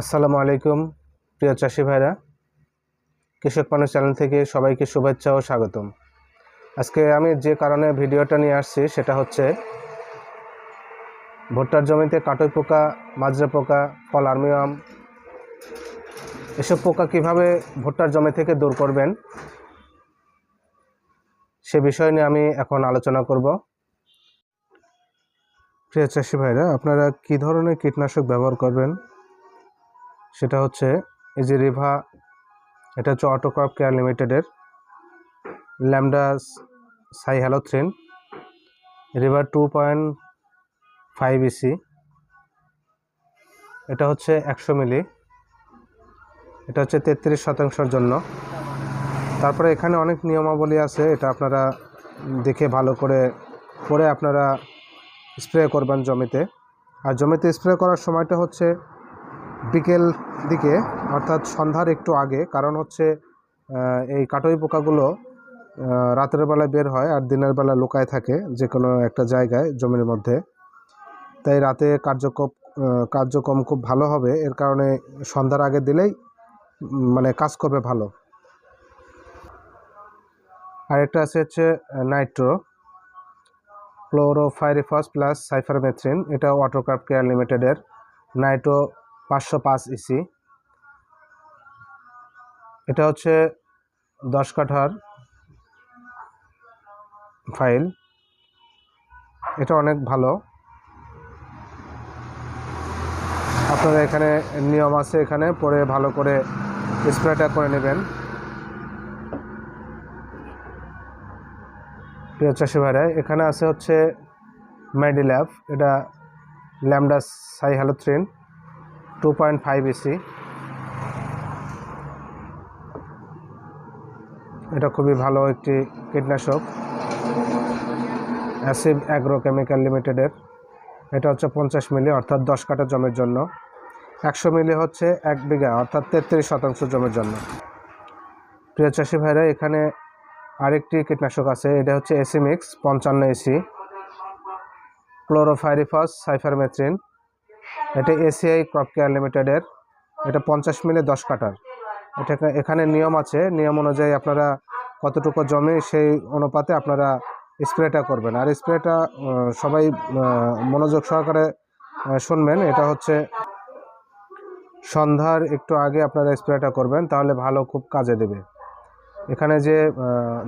আসসালামু আলাইকুম, প্রিয় চাষি ভাইরা। কৃষক মানুষ চ্যানেল থেকে সবাইকে শুভেচ্ছা ও স্বাগতম। আজকে আমি যে কারণে ভিডিওটা নিয়ে আসছি, সেটা হচ্ছে ভুট্টার জমিতে কাটই পোকা, মাজরা পোকা, ফল আর্মিয়াম এসব পোকা কীভাবে ভুট্টার জমি থেকে দূর করবেন, সে বিষয় নিয়ে আমি এখন আলোচনা করব। প্রিয় চাষি ভাইরা, আপনারা কী ধরনের কীটনাশক ব্যবহার করবেন? সেটা হচ্ছে এই যে রিভা, এটা হচ্ছে অটোক্রপ কেয়ার লিমিটেডের ল্যামডা সাই হ্যালো হ্যালোথ্রিন রিভার টু পয়েন্ট ফাইভ ইসি এটা হচ্ছে একশো মিলি, এটা হচ্ছে তেত্রিশ শতাংশের জন্য। তারপরে এখানে অনেক নিয়মাবলী আছে, এটা আপনারা দেখে ভালো করে পরে আপনারা স্প্রে করবেন জমিতে। আর জমিতে স্প্রে করার সময়টা হচ্ছে বিকেল দিকে, অর্থাৎ সন্ধ্যার একটু আগে, কারণ হচ্ছে এই কাটই পোকাগুলো রাতের বেলা বের হয় আর দিনের বেলা লুকায় থাকে যে কোনো একটা জায়গায়, জমির মধ্যে। তাই রাতে কার্যক্রম কার্যক্রম খুব ভালো হবে। এর কারণে সন্ধ্যার আগে দিলেই মানে কাজ করবে ভালো। আর একটা আছে হচ্ছে নাইট্রো। ক্লোরোফাইরিফস প্লাস সাইফারমেথ্রিন, এটা ওয়াটার ওয়াটারক্রাফট কেয়ার লিমিটেডের। নাইট্রো পাঁচশো পাঁচ ইসি। এটা হচ্ছে দশ কাঠার ফাইল। এটা অনেক ভালো। আপনারা এখানে নিয়ম আছে এখানে, পরে ভালো করে স্প্রেটা করে নেবেন। প্রিয় চাষি ভাইরা, এখানে আছে হচ্ছে মেডিল্যাব এটা lambda cyhalothrin two point five EC এটা খুবই ভালো একটি কীটনাশক অ্যাসিভ অ্যাগ্রো কেমিক্যাল লিমিটেডের। এটা হচ্ছে পঞ্চাশ মিলি, অর্থাৎ দশ কাঠা জমির জন্য। একশো মিলি হচ্ছে এক বিঘা, অর্থাৎ তেত্রিশ শতাংশ জমির জন্য। প্রিয় চাষি ভাইরা, এখানে আরেকটি কীটনাশক আছে, এটা হচ্ছে এসিমিক্স পঞ্চান্ন এসি ক্লোরোফাইরিফস সাইফারমেথ্রিন এটা এসিআই ক্রপ কেয়ার লিমিটেডের এটা পঞ্চাশ মিলে দশ কাটার এটা এখানে নিয়ম আছে। নিয়ম অনুযায়ী আপনারা কতটুকু জমি সেই অনুপাতে আপনারা স্প্রেটা করবেন। আর স্প্রেটা সবাই মনোযোগ সহকারে শুনবেন। এটা হচ্ছে সন্ধ্যার একটু আগে আপনারা স্প্রেটা করবেন, তাহলে ভালো খুব কাজে দেবে। এখানে যে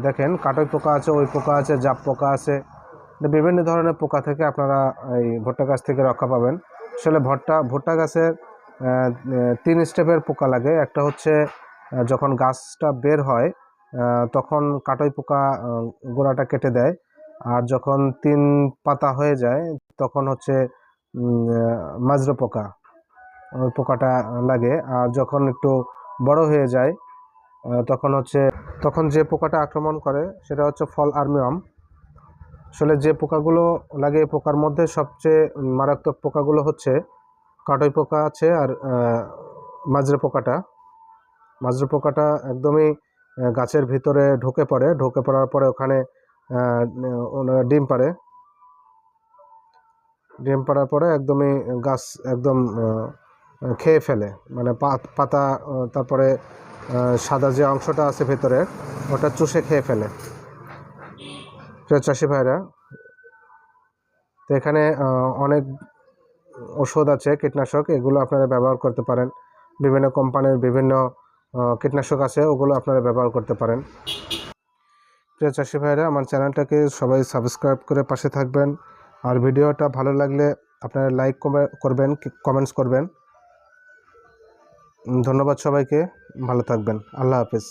দেখেন, কাটই পোকা আছে, ওই পোকা আছে, জাপ পোকা আছে, বিভিন্ন ধরনের পোকা থেকে আপনারা এই ভুট্টা গাছ থেকে রক্ষা পাবেন। আসলে ভুট্টা ভুট্টা গাছের তিন স্টেপের পোকা লাগে। একটা হচ্ছে যখন গাছটা বের হয় তখন কাটই পোকা গোড়াটা কেটে দেয়। আর যখন তিন পাতা হয়ে যায়, তখন হচ্ছে মাজরা পোকা, ওই পোকাটা লাগে। আর যখন একটু বড় হয়ে যায় তখন হচ্ছে, তখন যে পোকাটা আক্রমণ করে, সেটা হচ্ছে ফল আর্মিয়াম। আসলে যে পোকাগুলো লাগে পোকার মধ্যে সবচেয়ে মারাত্মক পোকাগুলো হচ্ছে কাটই পোকা আছে আর মাজরা পোকাটা। মাজরা পোকাটা একদমই গাছের ভিতরে ঢুকে পড়ে। ঢুকে পড়ার পরে ওখানে ডিম পাড়ে। ডিম পাড়ার পরে একদমই গাছ একদম খেয়ে ফেলে। মানে পাতা তারপরে সাদা যে অংশটা আছে ভেতরে, ওটা চুষে খেয়ে ফেলে। প্রিয় চাষি ভাইরা, তো এখানে অনেক ওষুধ আছে, কীটনাশক, এগুলো আপনারা ব্যবহার করতে পারেন। বিভিন্ন কোম্পানির বিভিন্ন কীটনাশক আছে, ওগুলো আপনারা ব্যবহার করতে পারেন। প্রিয় চাষি ভাইরা, আমার চ্যানেলটাকে সবাই সাবস্ক্রাইব করে পাশে থাকবেন। আর ভিডিওটা ভালো লাগলে আপনারা লাইক করবেন কমেন্টস করবেন। ধন্যবাদ সবাইকে, ভালো থাকবেন। আল্লাহ হাফিজ।